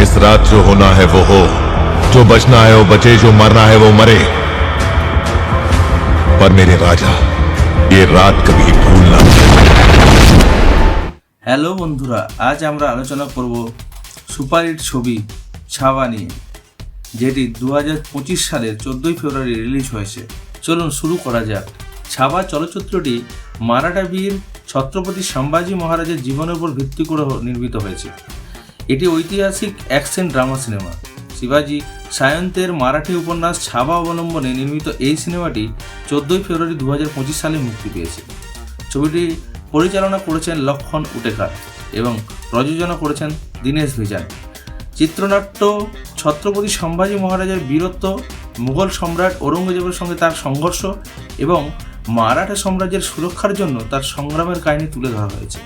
इस रात जो होना है वो हो जो बचना है वो बचे जो मरना है वो मरे पर मेरे राजा ये रात कभी भूलना হ্যালো বন্ধুরা আজ আমরা আলোচনা করব সুপারহিট ছবি ছাওয়া নিয়ে যেটি দু পঁচিশ সালের চোদ্দোই ফেব্রুয়ারি রিলিজ হয়েছে চলুন শুরু করা যাক ছাওয়া চলচ্চিত্রটি মারাঠা বীর ছত্রপতি সম্ভাজি মহারাজের জীবনের উপর ভিত্তি করে হ- নির্মিত হয়েছে এটি ঐতিহাসিক অ্যাকশন ড্রামা সিনেমা। শিবাজি সায়ন্তের মারাঠি উপন্যাস ছাবা অবলম্বনে নির্মিত এই সিনেমাটি চোদ্দোই ফেব্রুয়ারি দু সালে মুক্তি পেয়েছে। ছবিটি পরিচালনা করেছেন লক্ষণ উটেকার এবং প্রযোজনা করেছেন দীনেশ ভিজান। চিত্রনাট্য ছত্রপতি সম্ভাজি মহারাজের বীরত্ব, মুঘল সম্রাট ঔরঙ্গজেবের সঙ্গে তার সংঘর্ষ এবং মারাঠা সাম্রাজ্যের সুরক্ষার জন্য তার সংগ্রামের কাহিনী তুলে ধরা হয়েছে।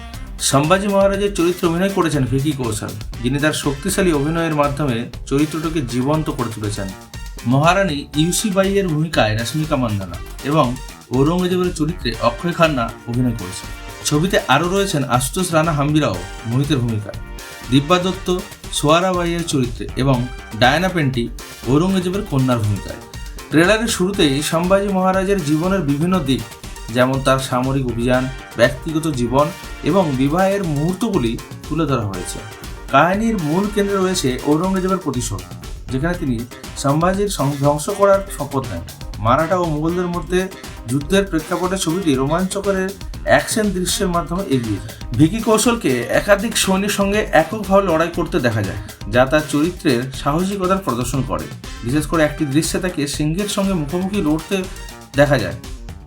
সম্ভাজি মহারাজের চরিত্র অভিনয় করেছেন ভিকি কৌশল। যিনি তার শক্তিশালী অভিনয়ের মাধ্যমে চরিত্রটিকে জীবন্ত করে তুলেছেন। মহারানী ইউসি বাইয়ের ভূমিকায় রশ্মিকা মান্দানা এবং ঔরঙ্গজেবের চরিত্রে অক্ষয় খান্না অভিনয় করেছেন। ছবিতে আরও রয়েছেন আশুতোষ রানা হাম্বিরাও মোহিতের ভূমিকায়। দিব্যা দত্ত, সোয়ারা বাইয়ের চরিত্রে এবং ডায়না পেন্টি ঔরঙ্গজেবের কন্যার ভূমিকায়। ট্রেলারের শুরুতেই সম্ভাজি মহারাজের জীবনের বিভিন্ন দিক, যেমন তার সামরিক অভিযান, ব্যক্তিগত জীবন এবং বিবাহের মুহূর্তগুলি তুলে ধরা হয়েছে। কাহিনীর মূল কেন্দ্রে রয়েছে ঔরঙ্গজেবের প্রতিশোধ, যেখানে তিনি সম্ভাজির ধ্বংস করার শপথ নেন। মারাঠা ও মুঘলদের মধ্যে যুদ্ধের প্রেক্ষাপটে ছবিটি রোমাঞ্চকরের অ্যাকশন দৃশ্যের মাধ্যমে এগিয়ে যায়। ভিকি কৌশলকে একাধিক সৈন্যের সঙ্গে এককভাবে লড়াই করতে দেখা যায়, যা তার চরিত্রের সাহসিকতার প্রদর্শন করে। বিশেষ করে একটি দৃশ্যে তাকে সিংহের সঙ্গে মুখোমুখি লড়তে দেখা যায়,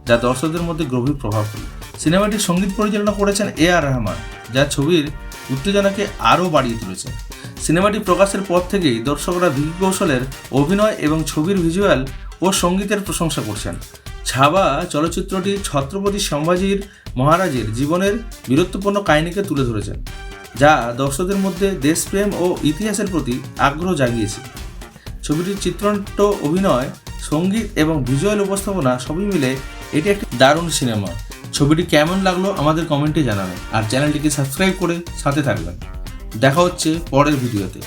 যা দর্শকদের মধ্যে গভীর প্রভাব ফেলে। সিনেমাটির সংগীত পরিচালনা করেছেন এ আর রহমান যা ছবির উত্তেজনাকে আরও বাড়িয়ে তুলেছে। সিনেমাটি প্রকাশের পর থেকেই দর্শকরা ভিকি কৌশলের অভিনয় এবং ছবির ভিজুয়াল ও সঙ্গীতের প্রশংসা করছেন। ছাবা চলচ্চিত্রটি ছত্রপতি সম্ভাজির মহারাজের জীবনের বীরত্বপূর্ণ কাহিনীকে তুলে ধরেছেন, যা দর্শকদের মধ্যে দেশপ্রেম ও ইতিহাসের প্রতি আগ্রহ জাগিয়েছে। ছবিটির চিত্রনাট্য অভিনয়, সংগীত এবং ভিজুয়াল উপস্থাপনা সবই মিলে এটি একটি দারুণ সিনেমা। ছবিটি কেমন লাগল আমাদের কমেন্টে জানাবেন। আর চ্যানেলটিকে সাবস্ক্রাইব করে সাথে থাকবেন। দেখা হচ্ছে পরের ভিডিওতে।